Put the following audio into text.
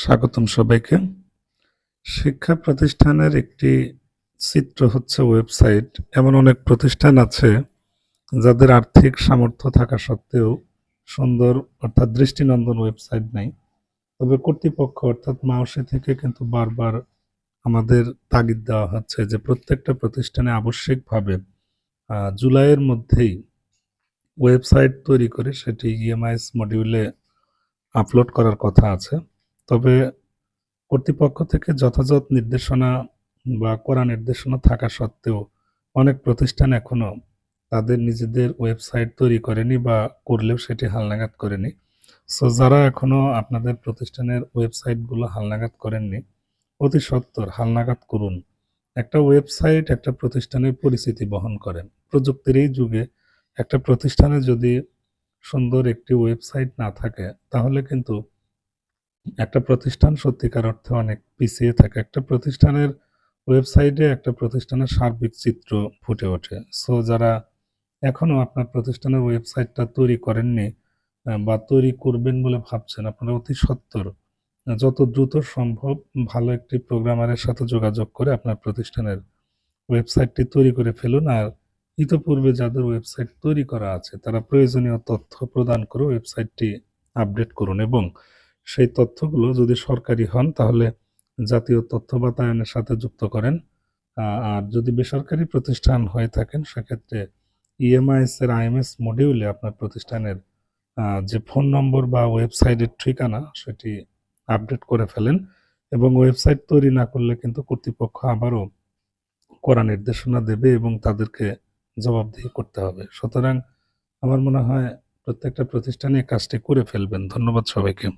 স্বাগতম সবাইকে। শিক্ষা প্রতিষ্ঠানের একটি চিত্র হচ্ছে ওয়েবসাইট। এমন অনেক প্রতিষ্ঠান আছে যাদের আর্থিক সামর্থ্য থাকা সত্ত্বেও সুন্দর অর্থাৎ দৃষ্টিনন্দন ওয়েবসাইট নেই। তবে কর্তৃপক্ষ অর্থাৎ মাওসে থেকে কিন্তু বারবার আমাদের তাগিদ দেওয়া হচ্ছে যে প্রত্যেকটা প্রতিষ্ঠানে আবশ্যিকভাবে জুলাইয়ের মধ্যেই ওয়েবসাইট তৈরি করে সেটি ইএমআইএস মডিউলে আপলোড করার কথা আছে। তবে কর্তৃপক্ষ থেকে যথাযথ নির্দেশনা বা কড়া নির্দেশনা থাকা সত্ত্বেও অনেক প্রতিষ্ঠান এখনও তাদের নিজেদের ওয়েবসাইট তৈরি করেনি বা করলেও সেটি হালনাগাদ করেনি। সো যারা এখনও আপনাদের প্রতিষ্ঠানের ওয়েবসাইটগুলো হালনাগাদ করেননি, অতি সত্বর হালনাগাদ করুন। একটা ওয়েবসাইট একটা প্রতিষ্ঠানের পরিচিতি বহন করেন। প্রযুক্তির এই যুগে একটা প্রতিষ্ঠানে যদি সুন্দর একটি ওয়েবসাইট না থাকে, তাহলে কিন্তু একটা প্রতিষ্ঠান সত্যিকার অর্থে অনেক পিছিয়ে থাকে। একটা প্রতিষ্ঠানের ওয়েবসাইটে একটা প্রতিষ্ঠানের সার্বিক চিত্র ফুটে ওঠে। সো যারা এখনও আপনার প্রতিষ্ঠানের ওয়েবসাইটটা তৈরি করেননি বা তৈরি করবেন বলে ভাবছেন আপনারা অতি সত্বর আহ, যত দ্রুত সম্ভব ভালো একটি প্রোগ্রামারের সাথে যোগাযোগ করে আপনার প্রতিষ্ঠানের ওয়েবসাইটটি তৈরি করে ফেলুন। আর ইতোপূর্বে যাদের ওয়েবসাইট তৈরি করা আছে তারা প্রয়োজনীয় তথ্য প্রদান করে ওয়েবসাইটটি আপডেট করুন এবং সেই তথ্যগুলো যদি সরকারি হন, তাহলে জাতীয় তথ্য বাতায়নের সাথে যুক্ত করেন। আর যদি বেসরকারি প্রতিষ্ঠান হয়ে থাকেন, সেক্ষেত্রে ইএমআইএস এর আইএমএস মডিউলে আপনার প্রতিষ্ঠানের যে ফোন নম্বর বা ওয়েবসাইটের ঠিকানা, সেটি আপডেট করে ফেলেন এবং ওয়েবসাইট তৈরি না করলে কিন্তু কর্তৃপক্ষ আবারও কড়া নির্দেশনা দেবে এবং তাদেরকে জবাবদিহি করতে হবে। সুতরাং আমার মনে হয় প্রত্যেকটা প্রতিষ্ঠানে কাজটি করে ফেলবেন। ধন্যবাদ সবাইকে।